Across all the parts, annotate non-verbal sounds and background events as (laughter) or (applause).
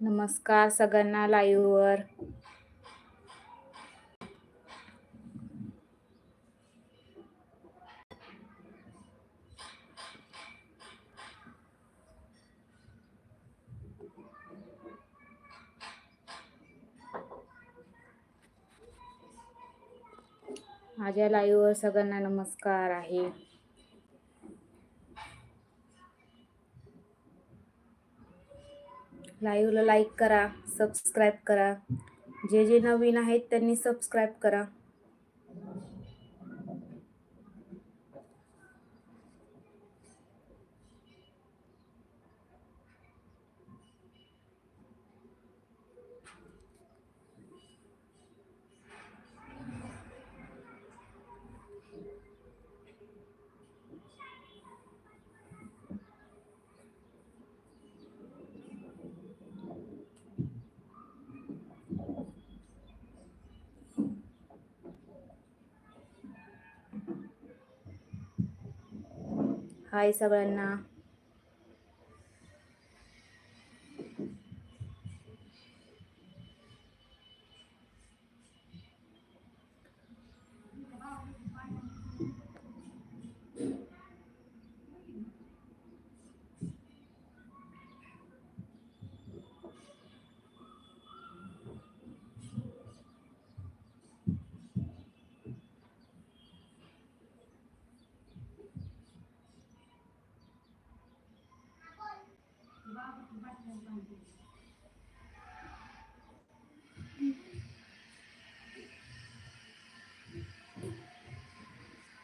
नमस्कार सगळ्यांना लाईव्हवर माझ्या लाईव्हवर सगळ्यांना नमस्कार आहे. लाईव्हला लाईक करा सबस्क्राईब करा. जे जे नवीन आहेत त्यांनी सबस्क्राईब करा. हाय सगळ्यांना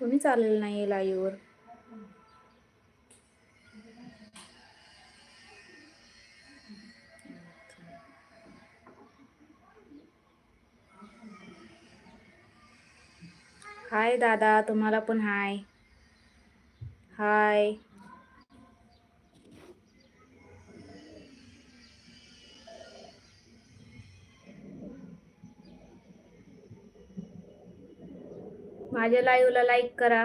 कोणी आलेलं नाही आहे लाईव्हवर. हाय दादा तुम्हाला पण हाय. हाय. माझ्या लाईव्हला लाईक करा.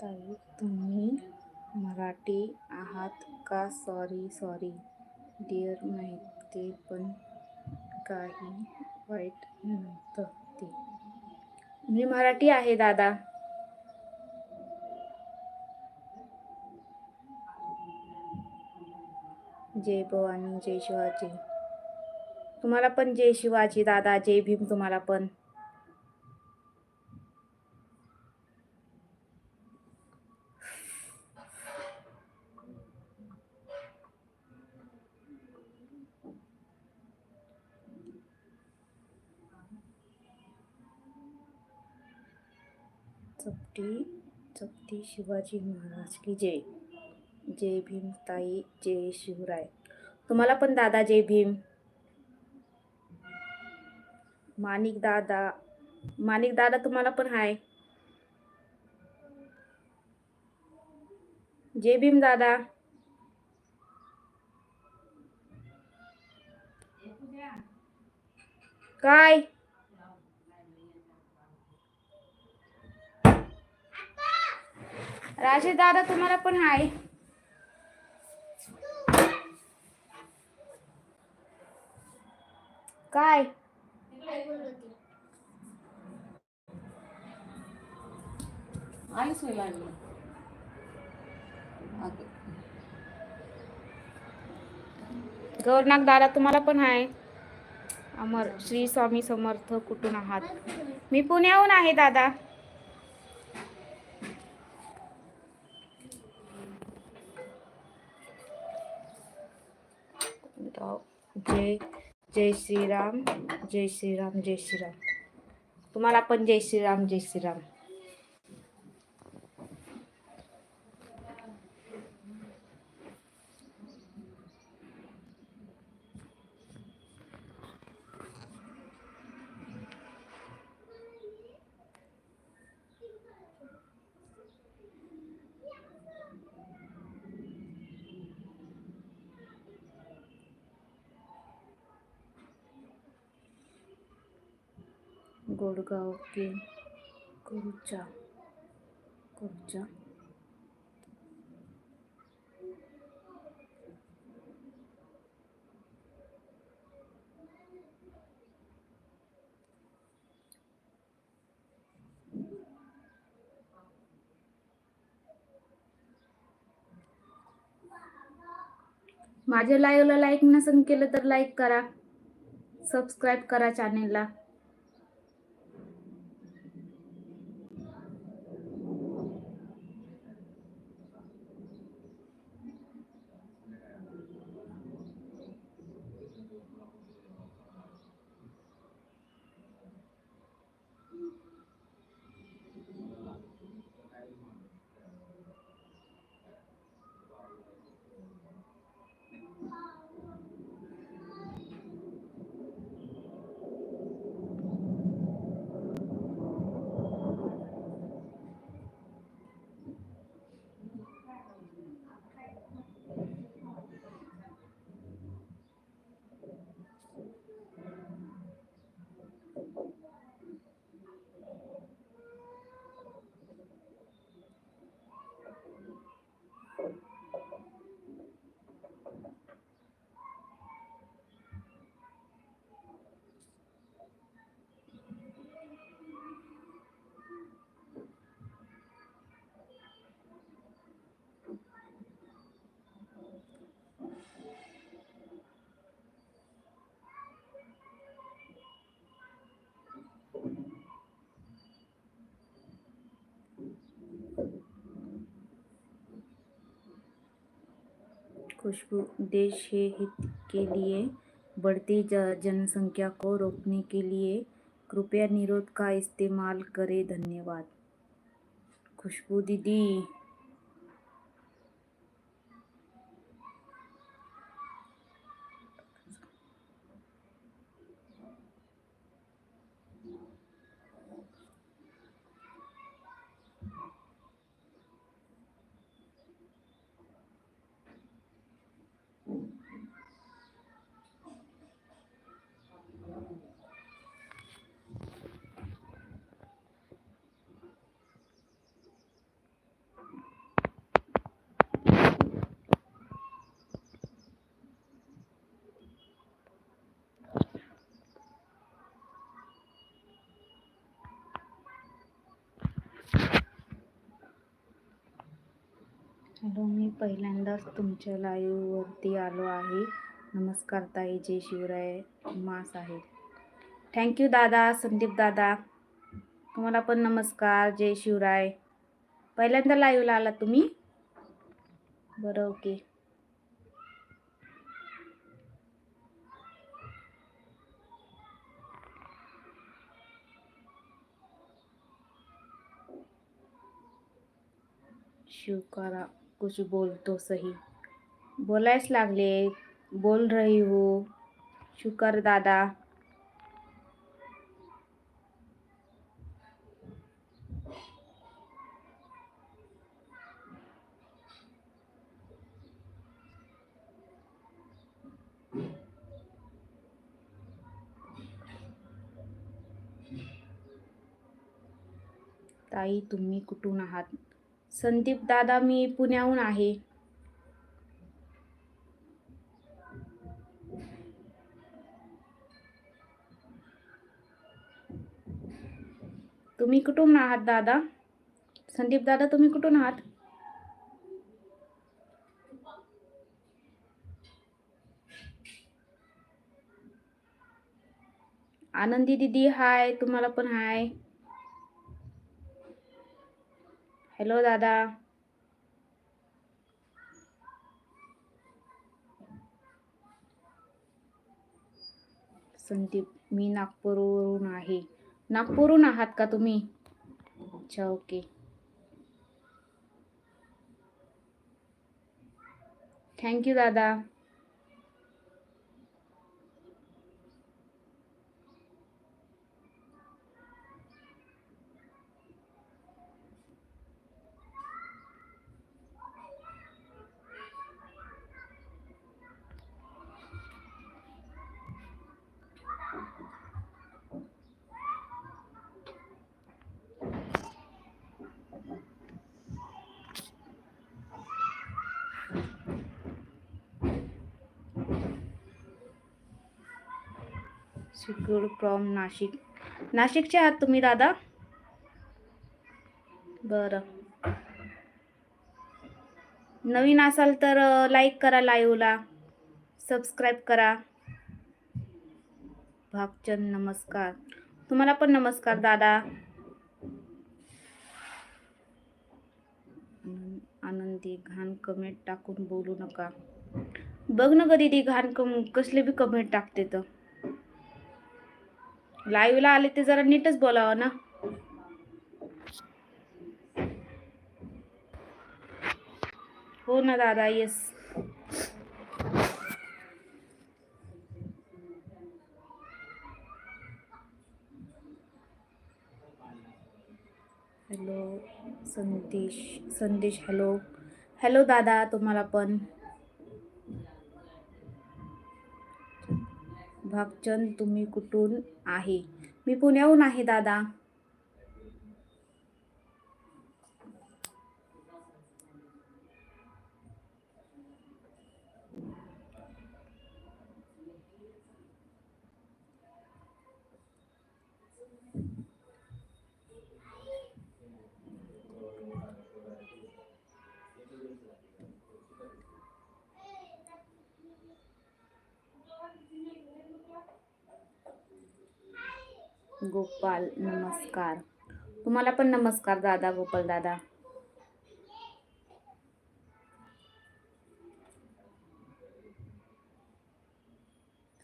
ताई. आहात? का? Sorry sorry. डिअर माहिती ते पण काही वाईट नव्हतं ते. मी मराठी आहे दादा. जय भवानी जय शिवाजी. तुम्हाला पण जय शिवाजी दादा जय भीम तुम्हाला पण. चपटी चपटी शिवाजी महाराज की जय. जय भीम ताई जय शिवराय. तुम्हाला पण दादा जय भीम. माणिक दादा. माणिक दादा तुम्हाला पण हाय. जय भीम दादा. काय? राजेश दादा तुम्हाला पण हाय. काय? आईच होईल गौरनाथ दादा तुम्हाला पण हाय. अमर श्री स्वामी समर्थ कुठून आहात? मी पुण्याहून आहे दादा. जय जय श्रीराम जय श्रीराम जय श्रीराम. तुम्हाला पण जय श्रीराम जय श्रीराम. गोडगाव के कुरुचा कुरुचा. माझ्या लाईव्हला लाईक नसेल केलं तर लाईक करा. सबस्क्राईब करा चॅनेलला खुशबू देश के हित के लिए बढ़ती जनसंख्या को रोकने के लिए कृपया निरोध का इस्तेमाल करें। धन्यवाद। खुशबू दीदी। पहिल्यांदाच तुमच्या लाईव्हवरती आलो आहे. नमस्कार ताई जय शिवराय मास आहे थँक्यू दादा संदीप दादा. तुम्हाला पण नमस्कार जय शिवराय. पहिल्यांदा लाईव्हला आला तुम्ही? बरं ओके शिवकारा कुछ बोल तो सही। बोलायच लागले बोल रही हो शुकर दादा। ताई तुम्ही कुठून आहात? संदीप दादा मी पुण्याहून आहे. तुम्ही कुठून आहात दादा? संदीप दादा तुम्ही कुठून आहात? आनंदी दीदी हाय तुम्हाला पण हाय. हॅलो दादा संदीप मी नागपूरवरून आहे. नागपूरहून आहात का तुम्ही? अच्छा ओके थँक्यू दादा सिक्युअर्ड फ्रॉम नाशिक. नाशिकचे आहात तुम्ही दादा? बरं. नवीन असाल तर लाईक करा लाईव्हला सबस्क्राईब करा. भागचंद नमस्कार. तुम्हाला पण नमस्कार दादा. आनंदी घाण कमेंट टाकून बोलू नका. बघ ना कधी ती घाण कम कसले बी कमेंट टाकते तर. लाईव्हला आले ते जरा नीटच बोलावं ना. हो ना दादा येस हॅलो संदेश संदेश हॅलो हॅलो दादा तुम्हाला पण. भागचंद तुम्ही कुठून आहे? मी पुण्याहून आहे दादा. गोपाल नमस्कार. तुम्हाला पण नमस्कार दादा गोपाल दादा.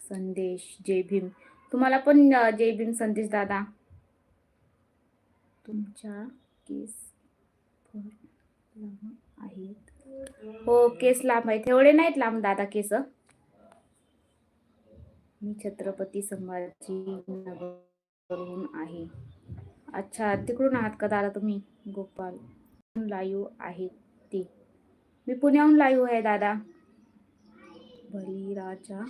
संदेश जय भीम. तुम्हाला पण जय भीम संदेश दादा. तुमच्या केस लांब आहेत. हो केस लांब आहेत. एवढे नाहीत लांब दादा केस. मी छत्रपती संभाजी करून आहे. अच्छा तिकडून आहात का दादा तुम्ही? गोपाल लाईव्ह आहे ते? मी पुण्याहून लाईव्ह आहे दादा. बळीराजा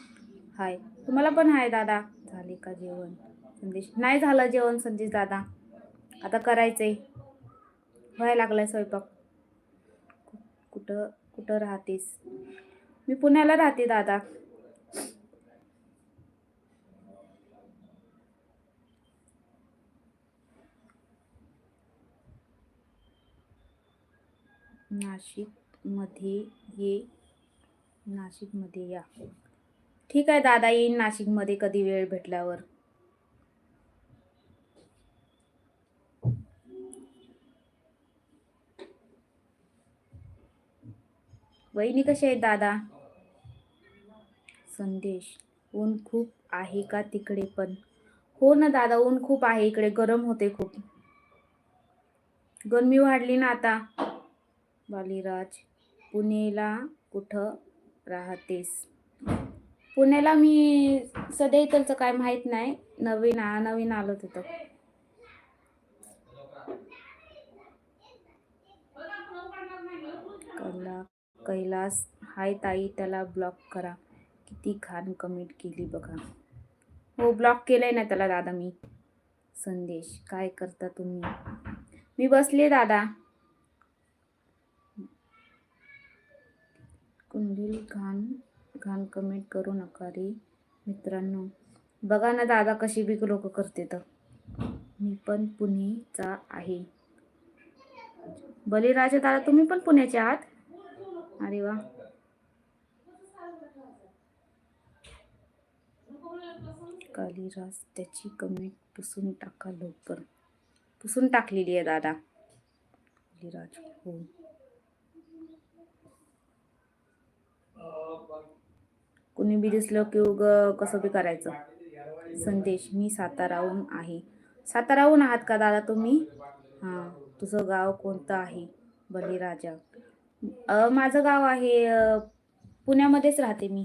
हाय. तुम्हाला पण हाय दादा. झाले का जेवण? संदेश नाही झालं जेवण संदेश दादा. आता करायचंय. व्हायला लागलाय स्वयंपाक. कुठं कुठं राहतेस? मी पुण्याला राहते दादा. नाशिकमध्ये ये. नाशिकमध्ये या. ठीक आहे दादा येईन नाशिकमध्ये कधी वेळ भेटल्यावर. वहिनी कशी आहेत दादा? संदेश. ऊन खूप आहे का तिकडे पण? हो ना दादा ऊन खूप आहे. इकडे गरम होते खूप. गरमी वाढली ना आता. बालीराज पुणेला कुठं राहतेस? पुण्याला मी सध्या इथलचं काय माहीत नाही. नवीन आ नवीन आलो तिथं कला कैलास हाय ताई त्याला ब्लॉक करा. किती खान कमेंट केली बघा. हो ब्लॉक केलंय ना त्याला दादा मी. संदेश काय करता तुम्ही? मी बसले दादा. कुंडील घाण घाण कमेंट करू नका रे मित्रांनो. बघा ना दादा कशी बीक लोक करते तर. मी पण पुणेचा आहे. बलिराजा दादा तुम्ही पण पुण्याचे आहात? अरे वा. कालिराज त्याची कमेंट पुसून टाका लवकर. पुसून टाकलेली आहे दादा. कालिराज हो. कुणी बी दिसलं की उग कसं बी करायचं. संदेश मी साताराहून आहे. साताराहून आहात का दादा तुम्ही? हां तुझं गाव कोणतं आहे? बलिराजा माझं गाव आहे पुण्यामध्येच राहते मी.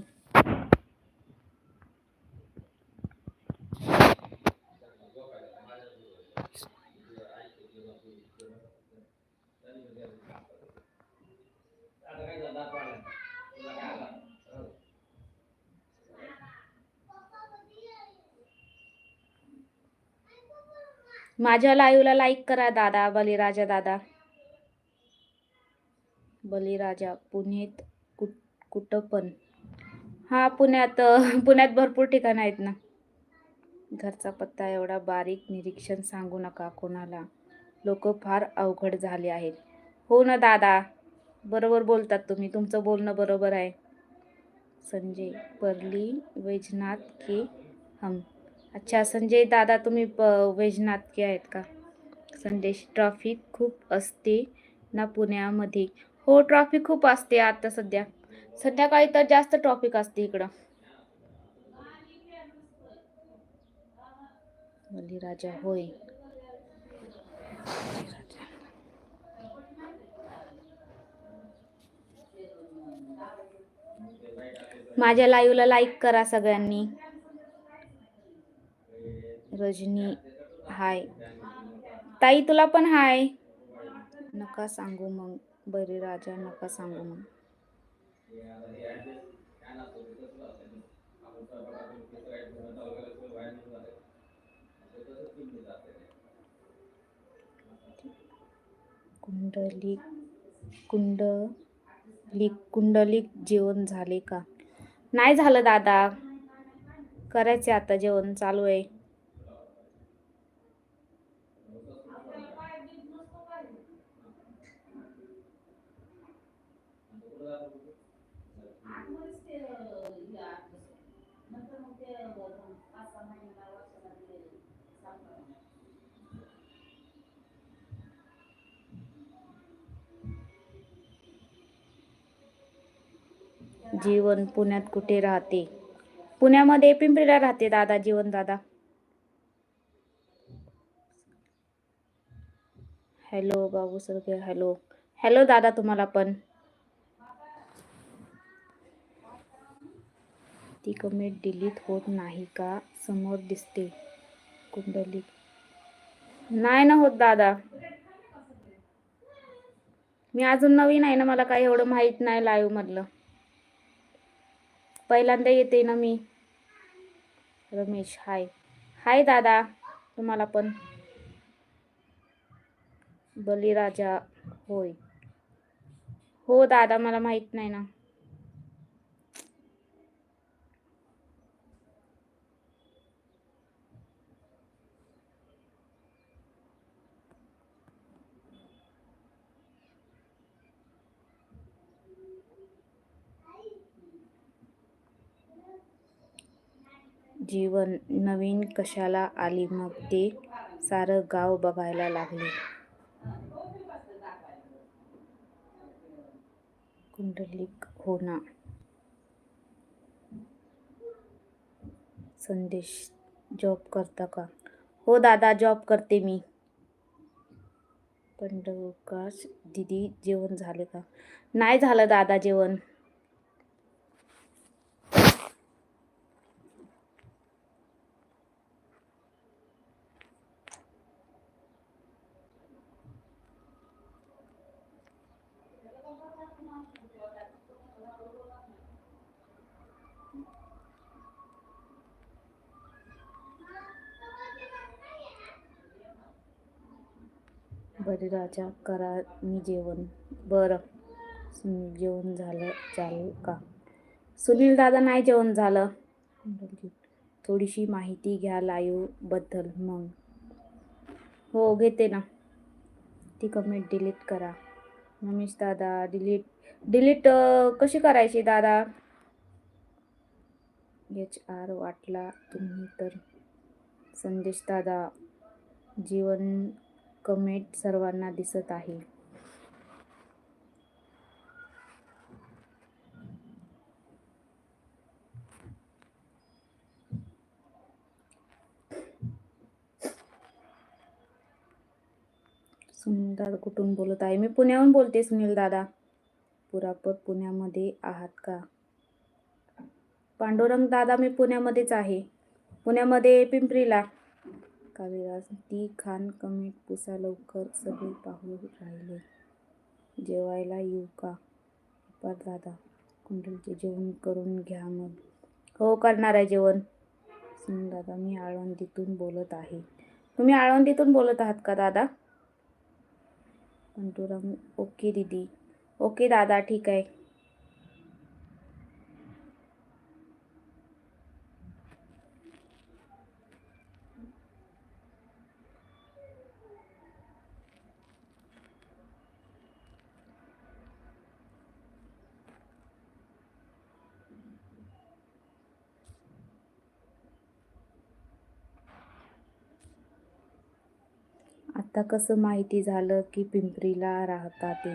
माझ्या लाईव्हला लाईक करा दादा बलिराजा दादा. बलिराजा पुण्यात कुठ कुठं पण. हा पुण्यात (laughs) पुण्यात भरपूर ठिकाणं आहेत ना. घरचा पत्ता एवढा बारीक निरीक्षण सांगू नका कोणाला. लोक फार अवघड झाले आहेत. हो ना दादा. बरोबर बोलतात तुम्ही. तुमचं बोलणं बरोबर आहे. संजय परली वैजनाथ के. हम अच्छा संजय दादा तुम्ही प वैजनाथके आहेत का? संदेश ट्रॉफिक खूप असते ना पुण्यामध्ये? हो ट्रॉफिक खूप असते आता सध्या. संध्याकाळी तर जास्त ट्रॉफिक असते इकडं. बलिराजा होय. माझ्या लाईव्हला लाईक करा सगळ्यांनी. रजनी हाय. ताई तुला पण हाय. नका सांगू मग. बरे राजा नका सांगू मग. कुंडलिक कुंडलिक कुंडलिक जेवण झाले का? नाही झालं दादा. करायचे आता जेवण. चालू आहे. जीवन पुण्यात कुठे राहते? पुण्यामध्ये पिंपरीला राहते दादा जीवन दादा. हॅलो बाबू सर हॅलो हॅलो दादा तुम्हाला पण. ती कमेंट डिलीट होत नाही का? समोर दिसते. कुंडली. नाही ना होत दादा. मी अजून नवीन आहे ना मला काही एवढं माहीत नाही लाईव्ह मधलं. पहिल्यांदा येते ना मी. रमेश हाय हाय दादा. तुम्हाला पण. बलिराजा होय. हो दादा मला माहीत नाही ना. जीवन नवीन कशाला आली? मग ते सारं गाव बघायला लागले. कुंडलिक होना संदेश जॉब करता का? हो दादा जॉब करते मी. पंडवकाश दिदी जेवण झाले का? नाही झालं दादा जेवण. बलिराजा करा मी जेवण. बरं. जेवण झालं चालेल का? सुनील दादा नाही जेवण झालं. थोडीशी माहिती घ्या लाईव्हबद्दल मग. हो घेते ना. ती कमेंट डिलीट करा. रमेश दादा डिलीट डिलीट कशी करायची दादा? एच आर वाटला तुम्ही तर. संदेश दादा जीवन कमेंट सर्वांना दिसत आहे. सुनील दादा कुठून बोलत आहे? मी पुण्याहून बोलते सुनील दादा पुरापत पुण्यामध्ये आहात का? पांडुरंग दादा मी पुण्यामध्येच आहे. पुण्यामध्ये पिंपरीला. कालिदास ती खान कमी पुसा लवकर सगळे पाहू राहिले. जेवायला येऊ का? पर दादा कुंडलचे जेवण करून घ्या मग. हो करणार आहे जेवण. सिंग दादा मी आळंदीतून बोलत आहे. तुम्ही आळंदीतून बोलत आहात का दादा? पंटुराम ओके दीदी. ओके दादा ठीक आहे. आता कसं माहिती झालं की पिंपरीला राहता ते?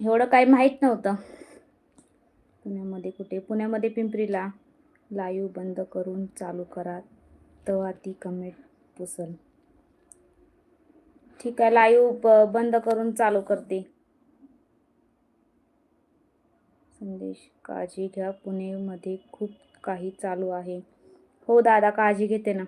एवढं काही माहीत नव्हतं. पुण्यामध्ये कुठे? पुण्यामध्ये पिंपरीला लाईव्ह बंद करून चालू करा तेव्हा ती कमेंट पुसल. ठीक आहे लाईव्ह बंद करून चालू करते. संदेश काळजी घ्या पुणेमध्ये खूप काही चालू आहे. हो दादा काळजी घेते ना.